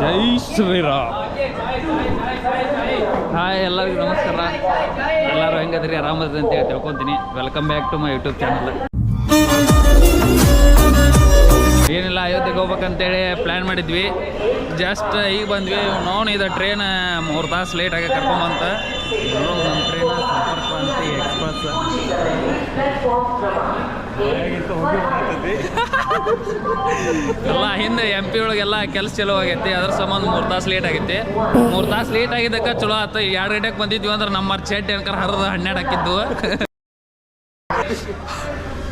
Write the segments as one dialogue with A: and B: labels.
A: ಜೈ Shriram. Hi, ಎಲ್ಲರಿಗೂ ನಮಸ್ಕಾರ. ಎಲ್ಲರೂ ಹೆಂಗದ್ರಿ? ಆರಾಮದ ಅಂತ ಹೇಳಿ ತಿಳ್ಕೊತೀನಿ. Welcome back to my YouTube channel ಏನಿಲ್ಲ, ಅಯೋಧ್ಯೆಗೆ ಹೋಗ್ಬೇಕಂತೇಳಿ ಪ್ಲ್ಯಾನ್ ಮಾಡಿದ್ವಿ. ಜಸ್ಟ್ ಈಗ ಬಂದ್ವಿ. ನೋನು ಇದು ಟ್ರೈನ್ ಮೂರು ತಾಸು ಲೇಟ್ ಆಗಿ ಕರ್ಕೊಂಬಂತ. ನಮ್ಮ ಟ್ರೈನ್ ಸಂಪರ್ಕ ಅಂತ ಎಕ್ಸ್ಪ್ರೆಸ್ ಎಲ್ಲ ಹಿಂದೆ ಎಂ ಪಿ ಒಳಗೆಲ್ಲ ಕೆಲಸ ಚಲೋ ಆಗೈತಿ, ಅದ್ರ ಸಂಬಂಧ ಮೂರು ತಾಸು ಲೇಟ್ ಆಗೈತಿ. ಮೂರು ತಾಸು ಲೇಟ್ ಆಗಿದ್ದಕ್ಕೆ ಚಲೋ ಆತ. ಎರಡು ಗಂಟೆಗೆ ಬಂದಿದ್ವಿ ಅಂದ್ರೆ ನಮ್ಮ ಚೇಟ್ ಏನಕರ ಹರಿದು ಹನ್ನೆರಡು ಹಾಕಿದ್ದು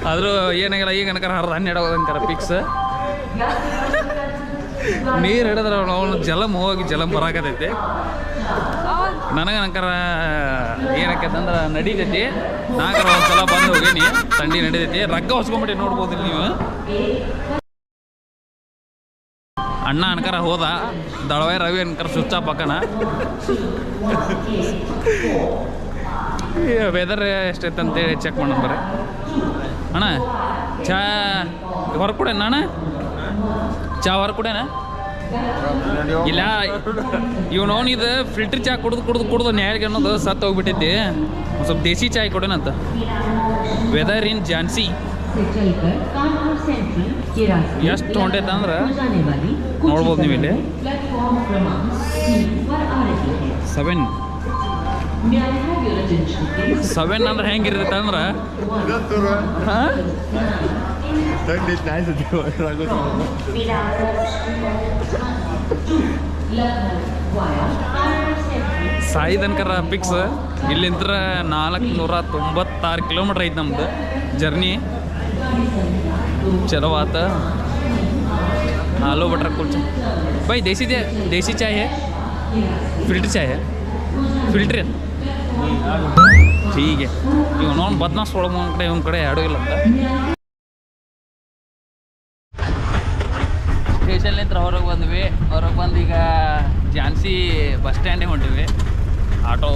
A: ಆದರೂ ಏನಾಗಿಲ್ಲ, ಈಗ ಅನ್ಕರ ಹರಿದು ಹನ್ನೆರಡು ಹೋಗಂಕರ ಫಿಕ್ಸ್ ನೀರು ಹಿಡಿದ್ರೆ ಅವನು ಜಲಮ್ ಹೋಗಿ ಜಲಮ್ ಬರಾಕತೈತಿ ನನಗೆ ನಂಕರ ಏನಕ್ಕೆಂದ್ರೆ ನಡೀತೈತಿ. ನಾಕರ ಒಂದ್ಸಲ ಬಂದು ಹೋಗೀನಿ. ತಂಡಿ ನಡೀತೈತಿ. ರಗ್ಗ ಹೊಸ್ಕೊಂಬಿಟ್ಟು ನೋಡ್ಬೋದು ನೀವು. ಅಣ್ಣ ಅನ್ಕರ ಹೋದ. ದಳವಾಯಿ ರವಿ ಅನ್ಕರ ಸ್ವಿಚ್ ಆಫ್ ವೆದರ್ ಎಷ್ಟೈತೆ ಅಂತೇಳಿ ಚೆಕ್ ಮಾಡೋಣ ಬರ್ರಿ. ಅಣ್ಣ, ಚಾ ಹೊರ ಕೊಡೇನ ಅಣ್ಣ? ಚಾ ಹೊರ ಕೊಡೇನ? ಇಲ್ಲ ಇವನು ಇದು ಫಿಲ್ಟರ್ ಚಾ ಕುಡ್ದು ಕುಡ್ದು ಕುಡ್ದು ನ್ಯಾಯಗೆ ಅನ್ನೋದು ಸತ್ತು ಹೋಗ್ಬಿಟ್ಟಿದ್ದೆ. ಸ್ವಲ್ಪ ದೇಸಿ ಚಾಯ್ ಕೊಡೋಣಂತ ವೆದರ್ ಇನ್
B: ಜಾನ್ಸಿ
A: ಎಷ್ಟು ಹೊಂಟೈತೆ ಅಂದ್ರೆ? ನೋಡ್ಬೋದು ನೀವು ಇಲ್ಲಿ. ಸೆವೆನ್ ಸೆವೆನ್ ಅಂದ್ರೆ ಹೆಂಗಿರ್ತೈತೆ ಅಂದ್ರೆ? Don't
B: did nice at you.
A: ಸಾಯಿ ತನಕರ ಪಿಕ್ಸ್ ಇಲ್ಲಿಂದ ನಾಲ್ಕು ನೂರ ತೊಂಬತ್ತಾರು ಕಿಲೋಮೀಟರ್ ಐತೆ ನಮ್ದು ಜರ್ನಿ ಚಲೋ ಆತ. Aloo butter kulcha. Bye, desi desi chai? Filter chai? ಫಿಲ್ಟ್ರಿ ಹೀಗೆ. ಇವ್ನೋನ್ ಬದ್ನಾಸ್ ಒಳಗೆ ಕಡೆ, ಇವ್ನ ಕಡೆ ಎರಡೂ ಇಲ್ಲ ಅಂತ ಸ್ಟೇಷನ್ಲಿಂದ ಹೊರಗೆ ಬಂದ್ವಿ. ಹೊರಗೆ ಬಂದು ಈಗ ಝಾನ್ಸಿ ಬಸ್ ಸ್ಟ್ಯಾಂಡಿಗೆ ಹೊಂಟಿವಿ. ಆಟೋ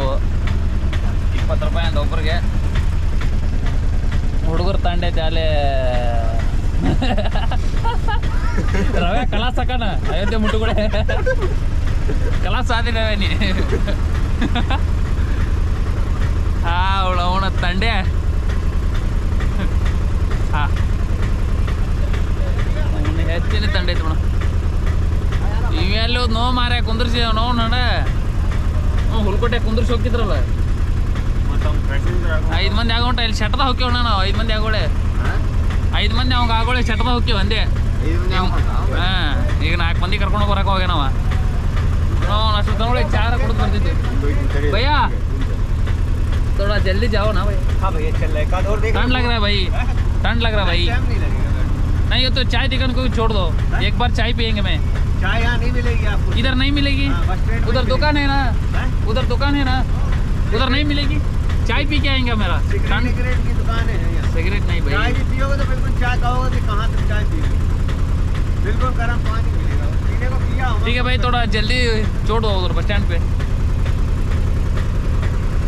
A: ಇಪ್ಪತ್ತು ರೂಪಾಯಿ ಅಂತ ಒಬ್ಬರಿಗೆ ಹುಡುಗರು ತಂಡೈತೆ ಅಲ್ಲೇ ರವೆ ಕಲಾಸ್ ಹಾಕೋಣ ಅಯೋಧ್ಯೆ ಮುಟ್ಟುಗಡೆ ಕಲಾಸ್ ಆದಿ ರವೆ ನೀ. ಹಾ, ಅವಳು ಅವನ ತಂಡೆ. ಹಾ. ಹೆಚ್ಚಿನ ತಂಡೆ ಐತಿ ಮೇಡಮ್ ಇವೆಲ್ಲ ನೋ ಮಾರ್ಯ ಕುಂದ್ರಿಸಿ ನೋ ನಡ ಹ್ಞೂ ಹುಲ್ಕೋಟೆ ಕುಂದ್ರಿಸಿ ಹೋಗಿದ್ರಲ್ಲ ಐದು ಮಂದಿ ಆಗೋಂಟ ಇಲ್ಲಿ ಶಟದ ಹೋಗ್ಯವ ನಾವು ಐದು ಮಂದಿ ಆಗೋಳೆ ಐದು ಮಂದಿ ಅವಾಗ ಆಗೋಳೆ ಶಟದ ಹೋಗ್ತೀವಿ ಒಂದೇ ಹಾಂ ಈಗ ನಾಲ್ಕು ಮಂದಿ ಕರ್ಕೊಂಡು ಬರಕ್ಕೆ ಹೋಗ್ಯಾನವ ನಾವು ಅಷ್ಟು ತಗೊಳ್ಳಿ ಚಾರ ಕುಡಿದು ಬರ್ತಿದ್ವಿ भैया थोड़ा जल्दी जाओ ना भाई
C: हाँ भैया चल रहा है एक आध और देख
A: ठंड लग रहा है भाई ठंड लग रहा है भाई
C: टाइम नहीं लगेगा
A: नहीं ये तो चाय दिखन को भी छोड़ दो एक बार चाय पियेंगे मैं
C: चाय यहाँ नहीं मिलेगी आपको
A: इधर नहीं मिलेगी
C: हाँ, बस स्टैंड पे
A: उधर
C: मिलेगी।
A: दुकान है ना
C: हैं?
A: उधर दुकान है ना उधर नहीं मिलेगी चाय पी के आएंगे मेरा
C: सिगरेट
A: ठंड
C: सिगरेट की दुकान है यहाँ
A: सिगरेट नहीं
C: चाय
A: भाई
C: भी पियोगे तो बिल्कुल चाय कहोगे तो कहाँ से चाय पियोगे बिल्कुल गर्म पानी मिलेगा पीने को पिया होगा
A: ठीक है भाई थोड़ा जल्दी छोड़ दो उधर बस स्टैंड पे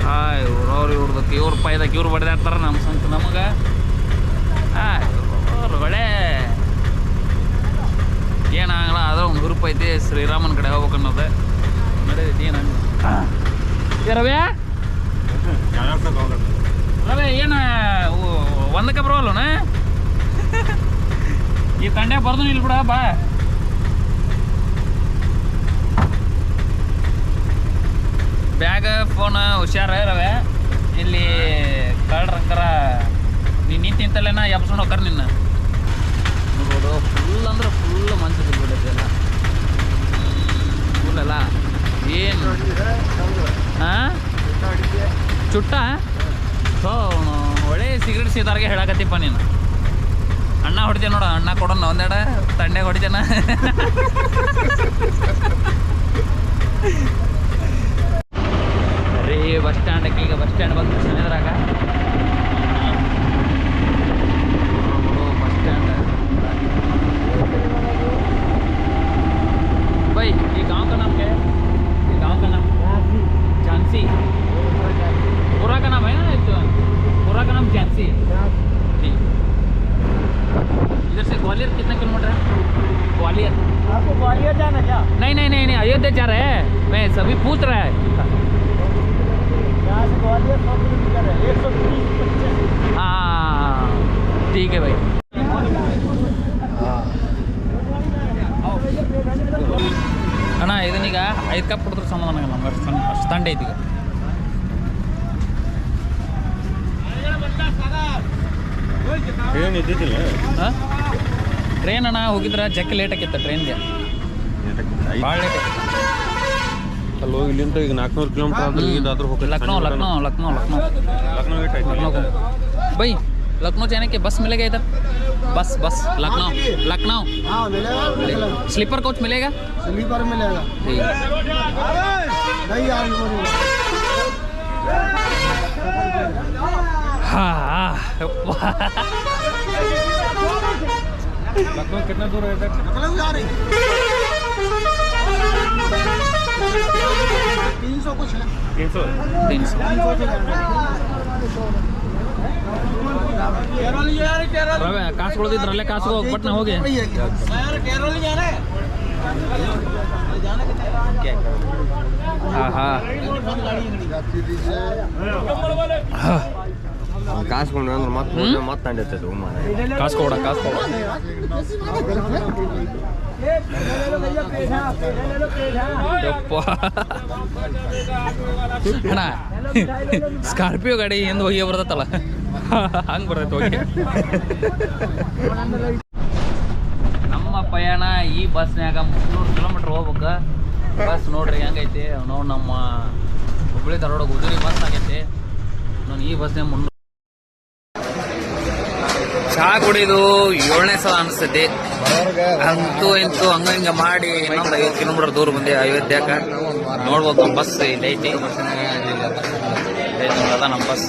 A: ಹಾಯ್ ಇವ್ರವ್ರು ಇವ್ರದಕ್ಕೆ ಇವ್ರ ಪಾಯ್ದಕ್ಕೆ ಇವ್ರು ಬಡ್ದಾಡ್ತಾರ ನಮ್ಮ ಸಂತ ನಮಗೆ ಹಾಯ್ ಅವ್ರು ಒಳ್ಳೆ ಏನಾಗಲ್ಲ ಅದ್ರ ಒಂದು ಹುರುಪ್ ಐತಿ ಶ್ರೀರಾಮನ ಕಡೆ ಹೋಗ್ಬೇಕು ಅನ್ನೋದು ನಡೆದೈತಿ ಏನು ಏ ರವ್ಯಾ ರವೆ ಏನು ಒಂದಕ್ಕೆ ಬರೋಲ್ಲನ ಈ ತಂಡೆ ಬರ್ದು ಇಲ್ಲಿ ಬಿಡ ಬಾ ಬ್ಯಾಗ್ ಫೋನ್ ಹುಷಾರ ರವೆ ಇಲ್ಲಿ ಕಳ್ರಂಕರ ನೀ ನಿಂತಿಂತಲ್ಲೇನ ಎಬ್ಸ್ಕೊಂಡು ಹೋಗ್ತಾರ ನಿನ್ನ ನೋಡ್ಬೋದು ಫುಲ್ ಅಂದ್ರೆ ಫುಲ್ ಮಂಚ ಬಿಡ್ಬಿಟ್ಟೈತೆ ಎಲ್ಲ. ಫುಲ್ ಅಲ್ಲ. ಏನು? ಚುಟ್ಟ? ಒಳ್ಳೆ ಸಿಗರೇಟ್ ಸೀದಾರ್ಗೆ ಹೇಳಕತ್ತಿಪ್ಪ ನೀನು. ಅಣ್ಣ ಹೊಡಿತೇನೆ ನೋಡ, ಅಣ್ಣ ಕೊಡೋಣ ಒಂದೆಡ ತಂಡೆಗೆ ಹೊಡಿತೇನ. ರೀ ಬಸ್ ಸ್ಟ್ಯಾಂಡಕ್ಕೆ ಈಗ ಬಸ್ ಸ್ಟ್ಯಾಂಡ್ ಬಂದು ಸಮಯದ್ರಾಗ ಅಷ್ಟು ಅಷ್ಟು ತಂಡ ಐತಿ ಈಗ
D: ಏನು ಇದ್ದಿದ್ದಿಲ್ಲ
A: ಹಾಂ ಟ್ರೈನ್ ಅಣ್ಣ ಹೋಗಿದ್ರೆ ಜಕ್ಕೆ ಲೇಟ್ ಆಕಿತ್ತು ಟ್ರೈನ್ಗೆ ಭಾಳ ಲೇಟ್ ಆಕಿತ್ತು
D: ಅಲ್ಲಿ ಹೋಗಿ ಇಲ್ಲಿಂದ ಈಗ ನಾಲ್ಕುನೂರು ಕಿಲೋಮೀಟರ್ ಆದ್ರೆ ಇದಾದ್ರೂ ಹೋಗಿ
A: लखनऊ लखनऊ लखनऊ लखनऊ
D: ಲಕ್ನೋ ಏಟ್ ಆಯ್ತು
A: लखनऊ को भाई लखनऊ जाने के बस मिलेगा इधर बस बस लखनऊ लखनऊ
C: हाँ मिलेगा
A: स्लीपर कोच मिलेगा
C: स्लीपर मिलेगा
A: ठीक
C: नहीं
D: कितना दूर है
C: तीन सौ कुछ है
D: तीन सौ
A: तीन सौ ಕಾಸು ಉಳಿದಿದ್ರಲ್ಲೇ ಕಾಸು ಕೊಟ್ಟು ಹೋಗಿ ಯಾರು
D: ಕೇರಳಿಗೆ ಕಾಸ್ಕೊಂಡ್ರೆ ಅಂದ್ರೆ ಮತ್ತೆ ಮತ್ತೆ
A: ನಡೆಯುತ್ತೆ ಮಾರ ಕಾಸ್ಕೊಡ ಕಾಸ್ಕೊಡ ಅಣ್ಣ, ಸ್ಕಾರ್ಪಿಯೋ ಗಾಡಿ ಎಂದು ಹೋಗಿ ಬರ್ತೈತಲ್ಲ ಹಂಗೆ ಬರ್ತೈತೆ ಹೋಗಿ. ಪಯಣ ಈ ಬಸ್ನ್ಯಾಗ ಮುನ್ನೂರು ಕಿಲೋಮೀಟ್ರ್ ಹೋಗ್ಬೇಕು. ಬಸ್ ನೋಡ್ರಿ ಹೆಂಗೈತಿ. ನಾವು ನಮ್ಮ ಹುಬ್ಬಳ್ಳಿ ಧಾರವಾಡ ಗುಜರಿ ಬಸ್ ಆಗೈತಿ. ನಾನು ಈ ಬಸ್ನ್ಯಾಗ ಮುನ್ನೂರು ಚಹಾ ಕುಡಿದು ಏಳನೇ ಸಲ ಅನಿಸ್ತೈತಿ. ಅಂತೂ ಇಂತೂ ಹಂಗ ಹಿಂಗ ಮಾಡಿ ಇನ್ನೊಂದು ಐವತ್ತು ಕಿಲೋಮೀಟರ್ ದೂರ ಬಂದೆ, ಅಯೋಧ್ಯಾಕ. ನೋಡ್ಬೋದು ನಮ್ಮ ಬಸ್ ಇಲ್ಲೈತಿ ಅದ ನಮ್ಮ ಬಸ್.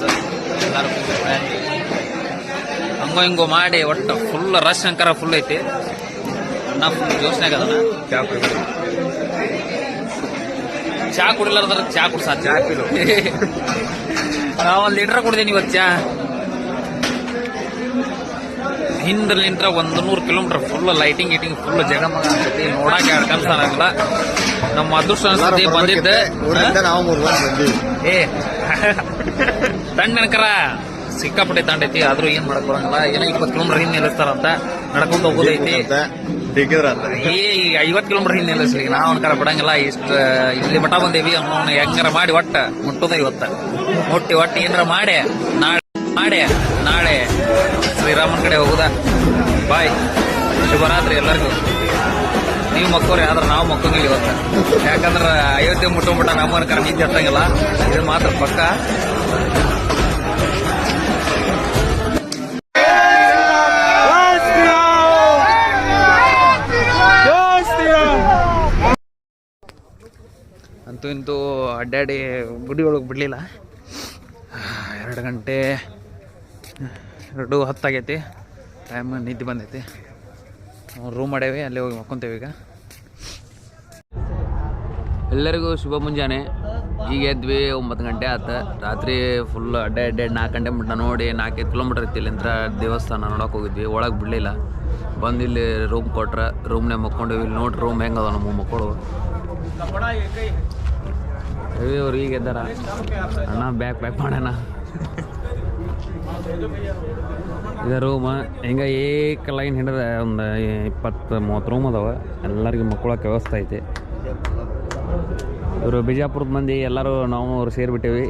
A: ಎಲ್ಲರೂ ಹಂಗೋ ಹಿಂಗೋ ಮಾಡಿ, ಒಟ್ಟು ಫುಲ್ ರಶ್ ಅಂಕರ ಫುಲ್ ಐತಿ. ನಾ ಫುಲ್ ಜೋಶ್ನಾಗ ಅದನ. ಚಾ ಕುಡಿಲಾರ್ದ್ರ ಚಾ ಕುಡ್ಸ? ಚಾ ನಾ ಒಂದು ಲೀಟ್ರ್ ಕುಡ್ದೇನಿ ಇವತ್ತು ಚಾ. ಹಿಂದ್ರಲಿಂತ್ರ ಒಂದು ನೂರು ಕಿಲೋಮೀಟರ್ ಫುಲ್ ಲೈಟಿಂಗ್ ಗೀಟಿಂಗ್ ಫುಲ್ ಜಗಮಗ ಅನ್ಸತಿ ನೋಡಕ್ಕೆ ಎರಡು ಕನ್ಸಾಗಲ್ಲ ನಮ್ಮ ಅದೃಷ್ಟ ಅನ್ಸತಿ ಬಂದಿದ್ದೆ.
C: ನಾವು
A: ಏ. ತಣ್ಣನಕರ ಸಿಕ್ಕಾಪಟ್ಟೆ ತಂಡೈತಿ ಆದ್ರೂ ಏನ್ ಮಾಡಕ್ ಬರಂಗಿಲ್ಲ. ಏನೋ ಇಪ್ಪತ್ತು ಕಿಲೋಮೀಟರ್ ಹಿಂದೆ ನಿಲ್ಲಿಸ್ತಾರಂತ. ನಡ್ಕೊಂಡು ಹೋಗೋದೈತಿ.
C: ಬೇಕಿದ್ರ
A: ಈಗ ಐವತ್ತು ಕಿಲೋಮೀಟರ್ ಹಿಂದೆ ನಿಲ್ಲಿಸ್ಲಿ. ನಾವು ಅನ್ಕರ ಬಿಡಂಗಿಲ್ಲ. ಇಷ್ಟ ಇಲ್ಲಿ ಮಠ ಬಂದೇವಿ. ಅನ್ನೋ ಹೆಂಗಾರ ಮಾಡಿ ಒಟ್ಟ ಮುಟ್ಟುದ ಇವತ್ತ. ಮುಟ್ಟಿ ಒಟ್ಟ ಏನಾರ ಮಾಡಿ. ನಾಳೆ ಮಾಡಿ, ನಾಳೆ ಶ್ರೀರಾಮನ್ ಕಡೆ ಹೋಗುದ. ಬಾಯ್. ಶುಭರಾತ್ರಿ ಎಲ್ಲರಿಗೂ. ನೀವು ಮಕ್ಕೋರಿ ಆದ್ರೆ ನಾವು ಮಕ್ಕೊಂಗಿಲ್ಲ ಇವತ್ತ. ಯಾಕಂದ್ರೆ ಅಯೋಧ್ಯೆ ಮುಟ್ಟೋ ನಮ್ಮ ಕರ ನಿದ್ದೆ ಹತ್ತಂಗಿಲ್ಲ ಇದು ಮಾತ್ರ ಪಕ್ಕ. ಅಂತೂ ಇಂತೂ ಅಡ್ಡಾಡಿ ಗುಡಿ ಒಳಗೆ ಬಿಡಲಿಲ್ಲ. ಎರಡು ಗಂಟೆ ಎರಡು ಹತ್ತಾಗೈತಿ. ಟೈಮ್ ನಿದ್ದೆ ಬಂದೈತಿ. ರೂಮ್ ಮಾಡೇವಿ, ಅಲ್ಲಿ ಹೋಗಿ ಮಕ್ಕೊಂತೇವೆ ಈಗ. ಎಲ್ಲರಿಗೂ ಶುಭ ಮುಂಜಾನೆ. ಈಗ ಎದ್ವಿ ಒಂಬತ್ತು ಗಂಟೆ ಆತ. ರಾತ್ರಿ ಫುಲ್ ಅಡ್ಡೆ ಅಡ್ಡೆ ನಾಲ್ಕು ಗಂಟೆ ಮುಟ್ಟ ನೋಡಿ ನಾಲ್ಕೈದು ಕಿಲೋಮೀಟರ್ ಇತ್ತು ಇಲ್ಲಿಂದ ದೇವಸ್ಥಾನ ನೋಡೋಕೆ ಹೋಗಿದ್ವಿ. ಒಳಗೆ ಬಿಡಲಿಲ್ಲ. ಬಂದು ಇಲ್ಲಿ ರೂಮ್ ಕೊಟ್ರೆ ರೂಮ್ನೇ ಮಕ್ಕೊಂಡೇವಿ. ಇಲ್ಲಿ ನೋಡ್ರಿ ರೂಮ್ ಹೆಂಗದ ನಮ್ಮ ಮಕ್ಕಳು ರವಿ ಅವ್ರು ಈಗ ಎದ್ದಾರ ಅಣ್ಣ ಬ್ಯಾಕ್ ಪ್ಯಾಕ್ ಮಾಡೋಣ. ಇದು ರೂಮ್ ಹಿಂಗ ಏಕ ಲೈನ್ ಹಿಡಿದ ಒಂದು ಇಪ್ಪತ್ತು ಮೂವತ್ತು ರೂಮ್ ಅದಾವ. ಎಲ್ಲರಿಗೂ ಮಕ್ಕಳಕ್ಕೆ ವ್ಯವಸ್ಥೆ ಐತಿ. ಇವರು ಬಿಜಾಪುರದ ಮಂದಿ ಎಲ್ಲರೂ ನಾವು ಅವ್ರು ಸೇರಿಬಿಟ್ಟೇವಿ.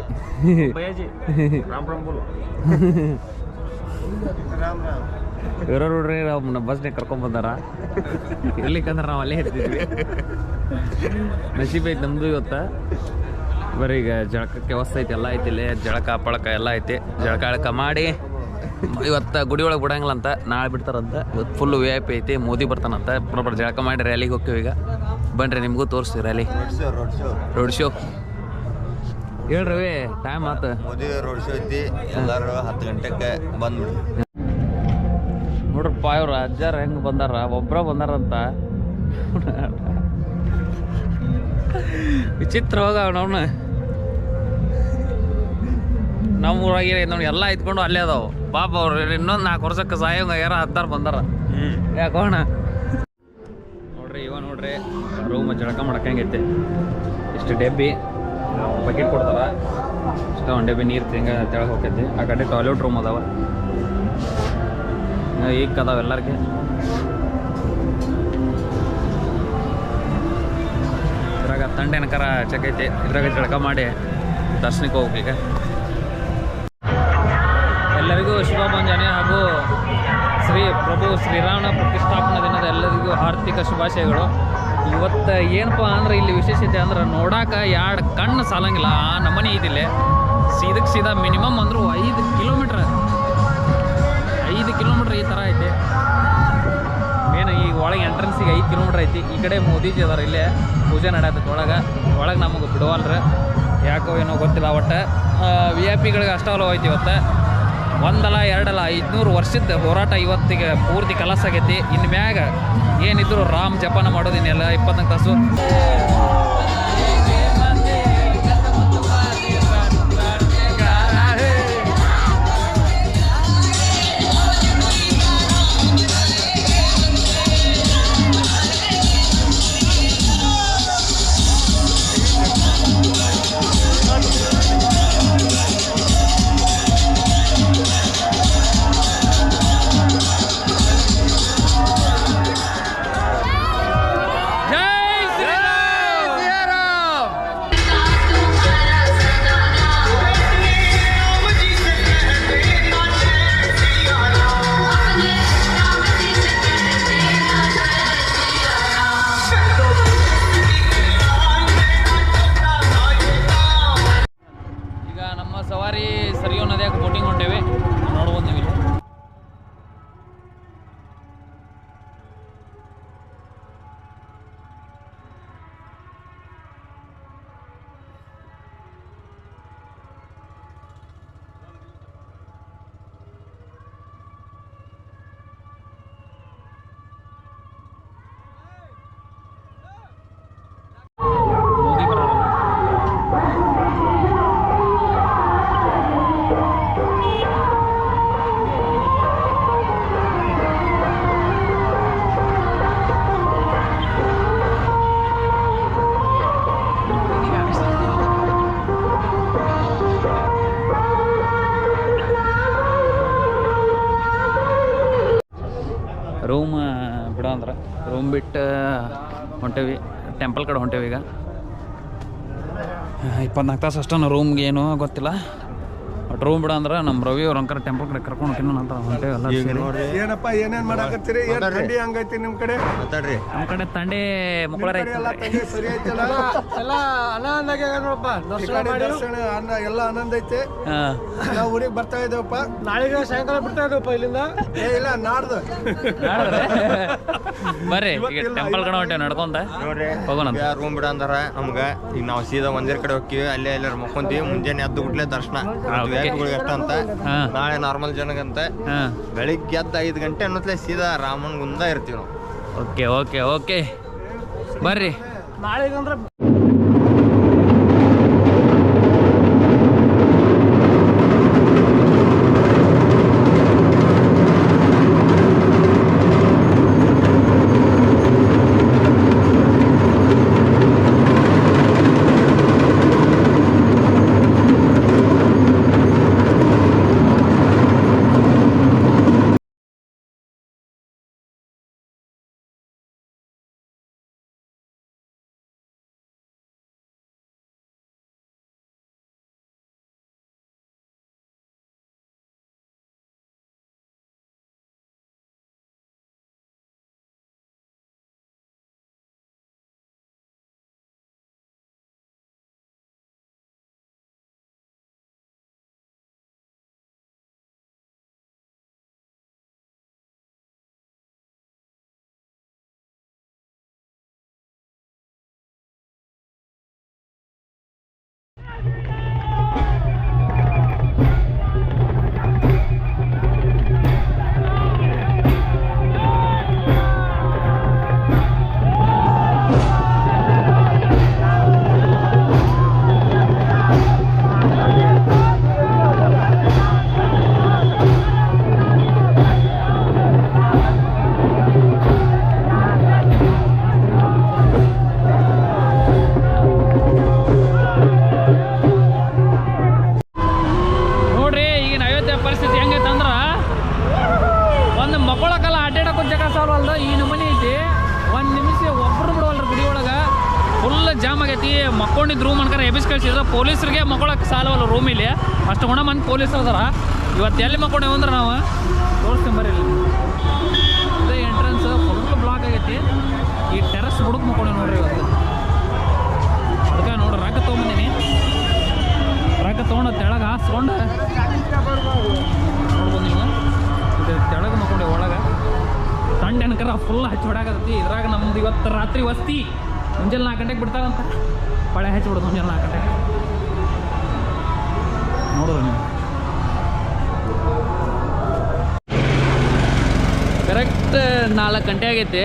D: ರಾಮ್ ರಾಮ್
A: ಇವರು ನೋಡ್ರಿ ನಾವು ಬಸ್ನಾಗ ಕರ್ಕೊಂಡ್ ಬಂದಾರ. ಇರ್ಲಿಕ್ಕಂದ್ರೆ ನಾವು ಅಲ್ಲೇ ಇರ್ತಿದ್ವಿ. ನಸೀಬ್ ಐತಿ ನಮ್ದು ಇವತ್ತ. ಬರೀ ಈಗ ಜಳಕಕ್ಕೆ ವ್ಯವಸ್ಥೆ ಐತಿ ಎಲ್ಲ ಐತಿ ಇಲ್ಲೇ. ಜಳಕ ಪಳಕ ಎಲ್ಲ ಐತಿ. ಜಳಕ ಅಳಕ ಮಾಡಿ ಇವತ್ತು ಗುಡಿ ಒಳಗೆ ಬಿಡಂಗಿಲ್ಲ ಅಂತ ನಾಳೆ ಬಿಡ್ತಾರಂತ. ಇವತ್ತು ಫುಲ್ ವಿ ಐ ಪಿ ಐತಿ ಮೋದಿ ಬರ್ತಾನಂತ. ಬರೋಬ್ಬರ ಜಳಕ ಮಾಡಿ ರ್ಯಾಲಿಗೆ ಹೋಗ್ತೀವಿ ಈಗ. ಬನ್ರಿ ನಿಮಗೂ ತೋರಿಸ್ತೀವಿ ರ್ಯಾಲಿ
C: ರೋಡ್ ಶೋ
A: ಹೇಳ್ರಿ ಶೋ ಹೇಳ್ರವಿ ಟೈಮ್ ಆತ.
C: ಮೋದಿ ರೋಡ್ ಶೋ ಐತಿ. ಎಲ್ಲರೂ ಹತ್ತು ಗಂಟೆಗೆ ಬಂದ್ಬಿಡಿ
A: ನೋಡ್ರಪ್ಪ ಅವ್ರ ಅಜ್ಜಾರ ಹೆಂಗ್ ಬಂದಾರ ಒಬ್ರ ಬಂದಾರಂತ. ವಿಚಿತ್ರ ಹೋಗ ಅವನವನ ನಮ್ಮ ಊರಾಗ ನೋಡಿ ಎಲ್ಲ ಇದ್ಕೊಂಡು ಅಲ್ಲೇ ಅದಾವ. ಪಾಪ ಅವ್ರು ಇನ್ನೊಂದು ನಾಲ್ಕು ವರ್ಷಕ್ಕೆ ಸಹಾಯಂಗ ಯಾರ ಹತ್ತಾರು ಬಂದಾರ. ಯಾಕೋಣ ನೋಡ್ರಿ ಇವ ನೋಡ್ರಿ ರೂಮ ಜಳಕ ಮಾಡಕ್ಕಂಗೈತೆ ಇಷ್ಟು ಡೆಬ್ಬಿ ಬಕೆಟ್ ಕೊಡ್ತಾರ. ಇಷ್ಟ ಒಂದು ಡೆಬ್ಬಿ ನೀರು ತಿಂಗ ತೆಳಗೆ ಹೋಗ್ತೈತಿ. ಆ ಕಡೆ ಟಾಯ್ಲೆಟ್ ರೂಮ್ ಅದಾವ. ಈಗ ಕದಾವ ಎಲ್ಲರಿಗೆ. ಇದ್ರಾಗ ತಂಡೇನಕರ ಚಕೈತಿ ಇದ್ರಾಗ ಜಳಕ ಮಾಡಿ ದರ್ಶನಕ್ಕೆ ಹೋಗ್ಲಿಕ್ಕೆ ಎಲ್ಲರಿಗೂ ಶುಭ ಮುಂಜಾನೆ ಹಾಗೂ ಶ್ರೀ ಪ್ರಭು ಶ್ರೀರಾಮನ ಪ್ರತಿಷ್ಠಾಪನಾ ದಿನದ ಎಲ್ಲರಿಗೂ ಆರ್ಥಿಕ ಶುಭಾಶಯಗಳು. ಇವತ್ತು ಏನಪ್ಪ ಅಂದ್ರೆ ಇಲ್ಲಿ ವಿಶೇಷತೆ ಅಂದ್ರೆ ನೋಡಾಕ ಎರಡು ಕಣ್ಣು ಸಾಲಂಗಿಲ್ಲ. ಆ ನಮನಿ ಇದಿಲ್ಲ. ಸೀದಕ್ಕೆ ಸೀದಾ ಮಿನಿಮಮ್ ಅಂದರೂ ಐದು ಕಿಲೋಮೀಟ್ರ್ ಈ ಥರ ಐತಿ. ಏನು ಈ ಒಳಗೆ ಎಂಟ್ರೆನ್ಸಿಗೆ ಐದು ಕಿಲೋಮೀಟ್ರ್ ಐತಿ. ಈ ಕಡೆ ಮೋದಿಜಿ ಅದಾರ ಇಲ್ಲೇ. ಪೂಜೆ ನಡೆಯತ್ತೆ ಒಳಗೆ. ಒಳಗೆ ನಮಗೆ ಬಿಡುವಲ್ರಿ. ಯಾಕೋ ಏನೋ ಗೊತ್ತಿಲ್ಲ ಒಟ್ಟು. ವಿ ಐ ಪಿಗಳಿಗೆ ಅಷ್ಟವಲ್ಲ ಹೋಯ್ತು ಇವತ್ತು. ಒಂದಲ್ಲ ಎರಡಲ್ಲ ಐದುನೂರು ವರ್ಷದ ಹೋರಾಟ ಇವತ್ತಿಗೆ ಪೂರ್ತಿ ಕಲಸ ಆಗೈತಿ ಇನ್ನು ಮ್ಯಾಗ ಏನಿದ್ರು ರಾಮ್ ಜಪಾನ ಮಾಡೋದು ಇನ್ನೆಲ್ಲ ತಾಸು. ಇಪ್ಪತ್ನಾಲ್ಕು ತಾಸು ಅಷ್ಟೇ ರೂಮ್ಗೆ ಏನು ಗೊತ್ತಿಲ್ಲ. ರೂಮ್ ಬಿಡ ಅಂದ್ರೆ ನಮ್ಮ ರವಿ ಅವ್ರ ಅಂಕರ್ ಟೆಂಪಲ್ ಕಡೆ ಕರ್ಕೊಂಡು ತಿನ್ನೋಣ ಅಂತ ಹೊಂಟೇವಿ ಎಲ್ಲ ಸೇರಿ.
C: ಏನಪ್ಪ ಏನೇನ್ ಮಾಡಾಕತ್ತೀರಿ? ಏನ್ ಥಂಡಿ ಹಂಗೈತಿ ನಿಮ್ ಕಡೆ?
D: ಮಾತಾಡ್ರಿ.
A: ನಮ್ಮ ಕಡೆ ತಂಡೆ ಮಕ್ಕಳ
C: ಎಲ್ಲ ತಂಡಿ ಸರಿ ಐತಲ್ಲ?
E: ಎಲ್ಲ ಆನಂದ ನೋಡಪ್ಪ.
C: ಕಡೆ ದರ್ಶನ ಅನ್ನ ಎಲ್ಲ ಆನಂದ ಐತೆ.
A: ಹಾಂ.
C: ನಾವು ಊರಿಗೆ ಬರ್ತಾ ಇದ್ದೇವಪ್ಪ.
E: ನಾಳೆಗೆ ಸಾಯಂಕಾಲ ಬಿಡ್ತಾ ಇದ್ದೀವಪ್ಪ ಇಲ್ಲಿಂದ?
C: ಏ ಇಲ್ಲ ನಾಡ್ದು.
A: ಬರ್ರಿ ಈಗ ಟೆಂಪಲ್ ಕಡೆ ಹೊಂಟೇವಿ ನಡ್ಕೊಂತ
D: ನೋಡ್ರಿ
A: ಹೋಗೋಣ
D: ರೂಮ್ ಬಿಡ ಅಂದಾರ ನಮ್ಗ. ಈಗ ನಾವು ಸೀದಾ ಮಂದಿರ ಕಡೆ ಹೋಗ್ತೀವಿ ಅಲ್ಲೇ ಎಲ್ಲಾರು ಮಕ್ಕೊಂತೀವಿ ಮುಂಜಾನೆ ಎದ್ದು ಬಿಟ್ಲೆ ದರ್ಶನ.
A: ಹಾ,
D: ಅಷ್ಟ ಅಂತ.
A: ಹಾ.
D: ನಾಳೆ ನಾರ್ಮಲ್ ಜನಗಂತೆ.
A: ಹಾಂ.
D: ಬೆಳಿಗ್ಗೆ ಎದ್ದ ಐದು ಗಂಟೆ ಅನ್ನೋತ್ಲೆ ಸೀದಾ ರಾಮನ್ ಗುಂದ ಇರ್ತೀವಿ ನಾವು.
A: ಓಕೆ ಓಕೆ ಓಕೆ ಬರ್ರಿ.
E: ನಾಳೆಗಂದ್ರೆ
A: ಪೊಲೀಸರಿಗೆ ಮಕ್ಕೊಳಕ್ಕೆ ಸಾಲವಲ್ಲ ರೂಮ್ ಇಲ್ಲಿ. ಅಷ್ಟು ಗುಣ ಮಂದಿ ಪೊಲೀಸರು ಅದಾರ. ಇವತ್ತು ಎಲ್ಲಿ ಮಕ್ಕೊಂಡೇವು ಅಂದ್ರೆ ನಾವು? ತೋರಿಸ್ತೀನಿ ಬರೀ ಇದೇ ಎಂಟ್ರೆನ್ಸ್ ಫುಲ್ ಬ್ಲಾಕ್ ಆಗೈತಿ. ಈ ಟೆರಸ್ ಹುಡುಕ್ ಮಕ್ಕೊಂಡೇವು ನೋಡ್ರಿ ಇವತ್ತು. ಅದಕ್ಕೆ ನೋಡ್ರಿ ರೊಕ್ಕ ತೊಗೊಂಬಂದೀನಿ. ರೊಕ್ಕ ತೊಗೊಂಡು ತೆಳಗೆ ಹಾಸ್ಕೊಂಡು. ನೋಡ್ಬೋದು ಇದು ತೆಳಗೆ ಮಕ್ಕೊಂಡೆ ಒಳಗೆ. ತಂಡ ಅನ್ಕರ ಫುಲ್ ಹಚ್ಚಿ ಇದ್ರಾಗ ನಮ್ದು ಇವತ್ತು ರಾತ್ರಿ ವಸ್ತಿ. ಮುಂಜಾನೆ ನಾಲ್ಕು ಗಂಟೆಗೆ ಬಿಡ್ತಾರಂತ. ಪಳೆ ಹಚ್ಚಿ ಬಿಡೋದು ಮುಂಜಾನೆ ನಾಲ್ಕು ಗಂಟೆಗೆ. ನೋಡೋದು ನೀವು. ಕರೆಕ್ಟ್ ನಾಲ್ಕು ಗಂಟೆ ಆಗೈತಿ.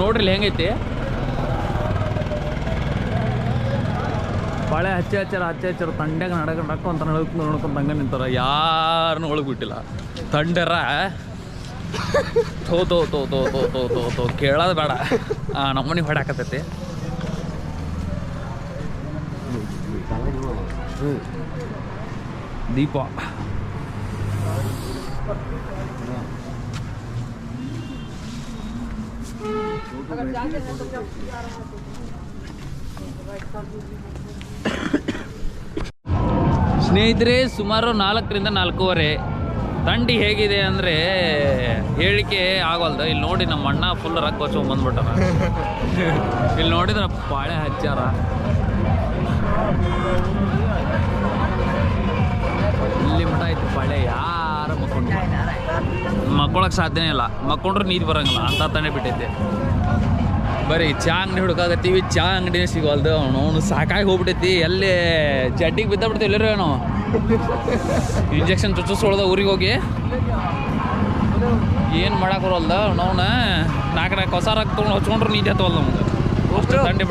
A: ನೋಡ್ರಿ ಇಲ್ಲಿ ಹೆಂಗೈತಿ. ಬಾಳೆ ಹಚ್ಚಿ ಹಚ್ಚಾರ ಹಚ್ಚಿ ಹಚ್ಚಾರ ತಂಡ್ಯಾಗ ನಡ್ಕೊಂಡು ನಡ್ಕೊಂತ ನಡ್ಕೊಂಡು ನೋಡ್ಕೊಂತ ಹಂಗೆ ನಿಂತಾರ. ಯಾರನ್ನೂ ಒಳಗೆ ಬಿಟ್ಟಿಲ್ಲ. ತಂಡರ ಥೋ ತೋ ತೋ ತೋ ತೋ ತೋ ತೋ ತೋ ಕೇಳೋದು ಬೇಡ. ಆ ನಮ್ಮನಿ ಹೊಡಾಕತ್ತೈತಿ ದೀಪ. ಸ್ನೇಹಿತರೆ, ಸುಮಾರು ನಾಲ್ಕರಿಂದ ನಾಲ್ಕೂವರೆ ತಂಡಿ ಹೇಗಿದೆ ಅಂದರೆ ಹೇಳಿಕೆ ಆಗೋಲ್ದು ಇಲ್ಲಿ ನೋಡಿ ನಮ್ಮ ಅಣ್ಣ ಫುಲ್ ರಕ್ ಕೊಚ್ಕೊಂಡ್ ಬಂದ್ಬಿಟ್ಟಾರ ಇಲ್ಲಿ ನೋಡಿದ್ರೆ ಪಾಳೆ ಹಚ್ಚಾರ. ಇಲ್ಲಿ ಬಳೆ ಯಾರ ಮಕ್ಕೊಂಡು ಮಕ್ಕೊಳಕ್ಕೆ ಸಾಧ್ಯನೇ ಇಲ್ಲ. ಮಕ್ಕೊಂಡ್ರೆ ನೀರು ಬರಂಗಿಲ್ಲ. ಅಂತ ತಾನೇ ಬಿಟ್ಟೈತೆ ಬರೀ ಚಾ ಅಂಗಡಿ ಹುಡುಕಾಗತ್ತೀವಿ ಚಾ ಅಂಗಡಿನೇ ಸಿಗೋಲ್ದು ಅವನು. ಸಾಕಾಗಿ ಹೋಗ್ಬಿಟ್ಟೈತಿ. ಎಲ್ಲಿ ಚಡ್ಡಿಗೆ ಬಿದ್ದ ಎಲ್ಲರೂ ಏನೋ. ಇಂಜೆಕ್ಷನ್ ಚುಚ್ಚಿಸ್ಕೊಳ್ದ ಊರಿಗೆ ಹೋಗಿ. ಏನು ಮಾಡಕ್ಕೆ ಬರೋಲ್ದ ಅವನವನ ನಾಲ್ಕು ನಾಲ್ಕು ಹೊಸ ರಕ್ತ ತೊಗೊಂಡು ಹಚ್ಕೊಂಡ್ರು ನೀತಿ ಹತ್ತವಲ್ಲ ನಮ್ಗೆ ಅಷ್ಟು ದಂಡಿ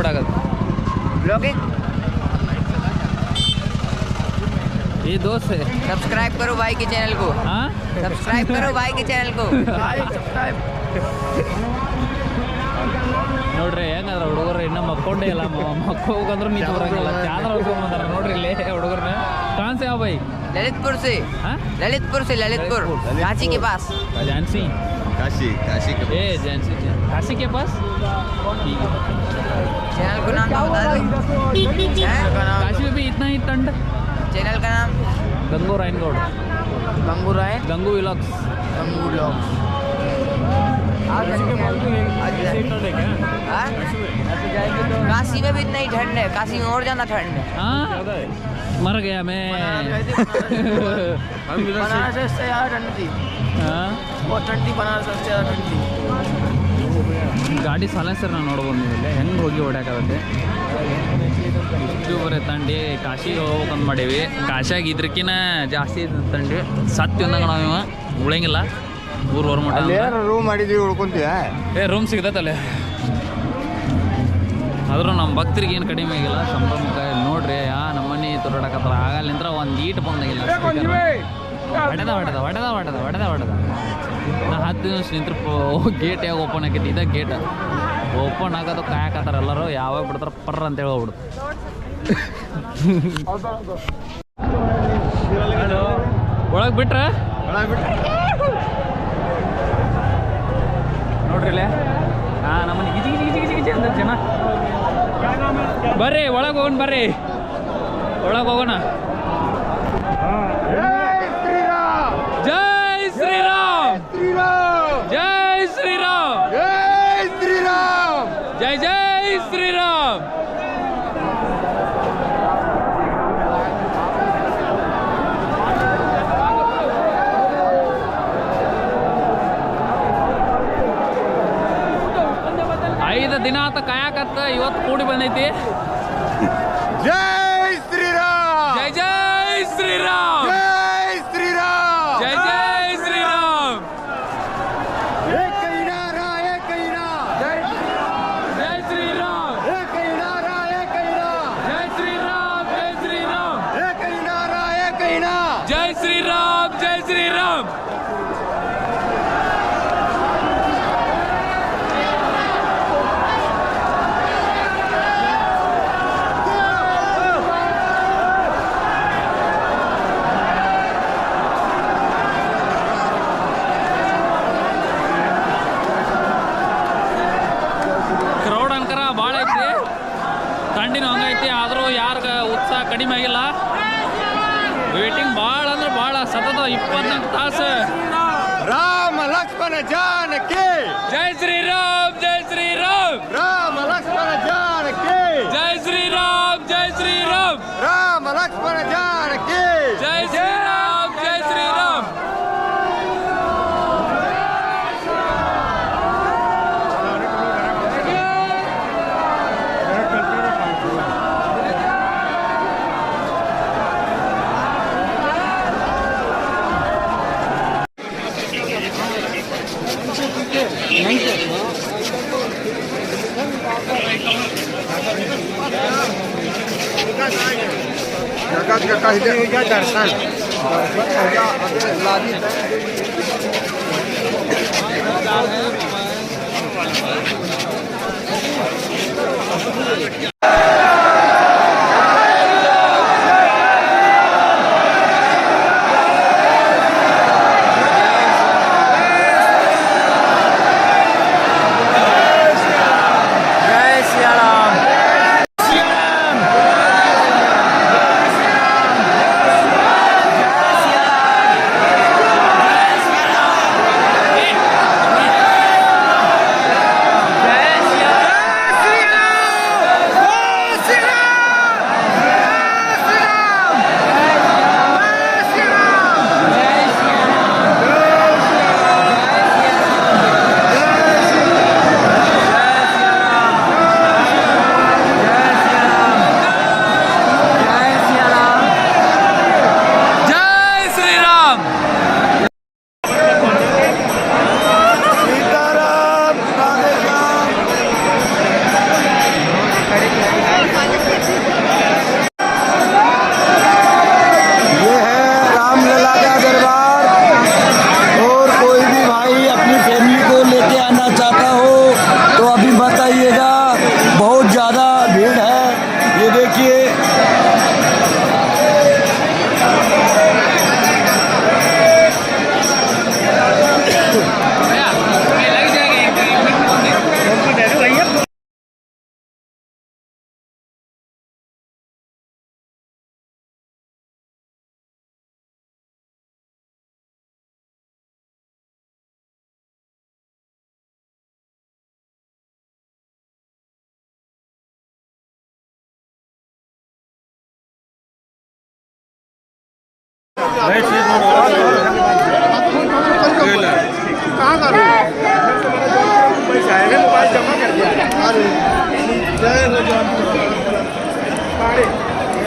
A: ಬಿಡಾಗದು ಈ ದೋಸೆ
F: सब्सक्राइब करो भाई के चैनल को
A: ಹಾಂ
F: सब्सक्राइब करो भाई के चैनल को
A: ನೋಡ್ರಿ ಹೆಂಗಂದ್ರ ಹುಡುಗರು ಇನ್ನೂ ಮಕ್ಕೊಂಡೇ ಇಲ್ಲ ಮಕ್ಕೋಗಂದ್ರೆ ನೀತಿ ಬರಂಗಿಲ್ಲ ಚಾದ್ರ ಹೊಡ್ಕೊಂಬಂದಾರ ನೋಡ್ರಿ ಇಲ್ಲಿ ಹುಡುಗರನ್ನ ಕಾನ್ಸೆ ಯಾವ ಬೈ
F: ललितपुर से
A: ಹಾಂ
F: ललितपुर से ललितपुर रांची के पास
A: झांसी
D: ಕಾಶಿ ಕಾಶಿ
A: ए झांसी झांसी के पास ठीक है
F: चैनल को नाम तो बता दो हैं?
A: काशी में भी इतना ही ठंड
F: चैनल का नाम
A: गंगू रायनगौड़
F: गंगू राय
A: गंगू विलॉक्स
F: गंगू लोग काशी में भी इतना ही ठंड है काशी में और ज्यादा ठंड है
A: हाँ मर गया मैं
F: बनारस से ज्यादा ठंड थी
A: हाँ
F: बहुत ठंडी बनारस से ज्यादा ठंड थी
A: ಗಾಡಿ ಸೈಲೆನ್ಸರ್ನ ನೋಡ್ಬೋದು ನೀವು ಇಲ್ಲಿ ಹೆಂಗೆ ಹೋಗಿ ಹೊಡ್ಯಾಕತ್ತೆ ಇಷ್ಟು ಬರೀ ತಂಡಿ ಕಾಶಿಗೆ ಹೋಗ್ಬೇಕಂತ ಮಾಡೀವಿ. ಕಾಶಿಯಾಗ ಇದ್ರಕಿನ ಜಾಸ್ತಿ ಇದ್ ತಂಡಿ ಸತ್ಯ ಅಂದಂಗ ನಾವು ಇವ. ಉಳಂಗಿಲ್ಲ ಊರು ಹೊರ ಮಠ
D: ರೂಮ್ ಮಾಡಿದ್ವಿ ಉಳ್ಕೊಂತೀಯ?
A: ಏ ರೂಮ್ ಸಿಗ್ತೈತಲ್ಲೇ ಆದ್ರೂ ನಮ್ಮ ಭಕ್ತರಿಗೆ ಏನು ಕಡಿಮೆ ಆಗಿಲ್ಲ. ಸಂಭ್ರಮಕ್ಕ ನೋಡ್ರಿ ಆ ನಮ್ಮನೆ ತೊರಡಕತ್ತಲ್ಲ ಆಗಲ್ಲಿಂದ್ರ ಒಂದು ಈಟ್ ಬಂದಾಗಿಲ್ಲ. ಹೊಡೆದ ಹೊಡೆದ ಹೊಡೆದ ಹೊಡೆದ ಹೊಡೆದ ಹೊಡೆದ. ನಾ ಹತ್ತು ನಿಮಿಷ ನಿಂತ್ರ ಗೇಟ್ ಯಾವಾಗ ಓಪನ್ ಆಗೈತಿ ಇದ ಗೇಟ್. ಓಪನ್ ಆಗೋದು ಕಾಯಕತ್ತಾರ ಎಲ್ಲರೂ, ಯಾವಾಗ ಬಿಡ್ತಾರ ಪರ್ರ ಅಂತ ಹೇಳಿ ಒಳಗ್ ಒಳಗೆ ಬಿಟ್ರೆ? ನೋಡ್ರಿ ಇಲ್ಲೇ. ಹಾ ನಮ್ಮನೆ ಗಿಜಿ ಗಿಜಿ ಗಿಜಿ ಜನ. ಬರ್ರಿ, ಒಳಗೆ ಹೋಗೋಣ, ಬರ್ರಿ. ಒಳಗೆ ಹೋಗೋಣ. ಶ್ರೀರಾಮ್. ಐದು ದಿನ ಆತ ಕಾಯಕತ್ತ ಇವತ್ತು ಕೂಡಿ ಬಂದೈತಿ.
G: Erkan.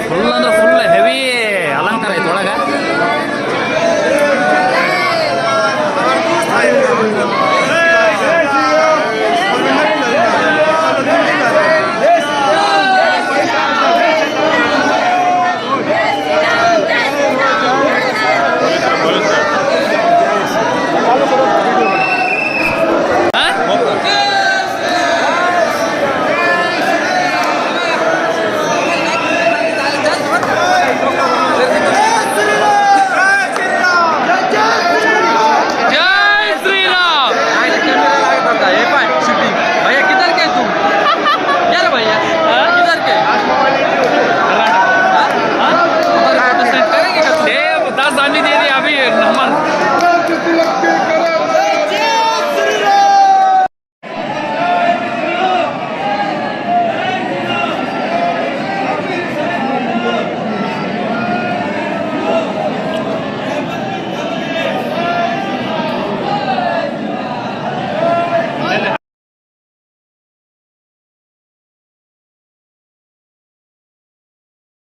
A: ಫುಲ್ ಅಂದ್ರೆ ಫುಲ್ ಹೆವಿ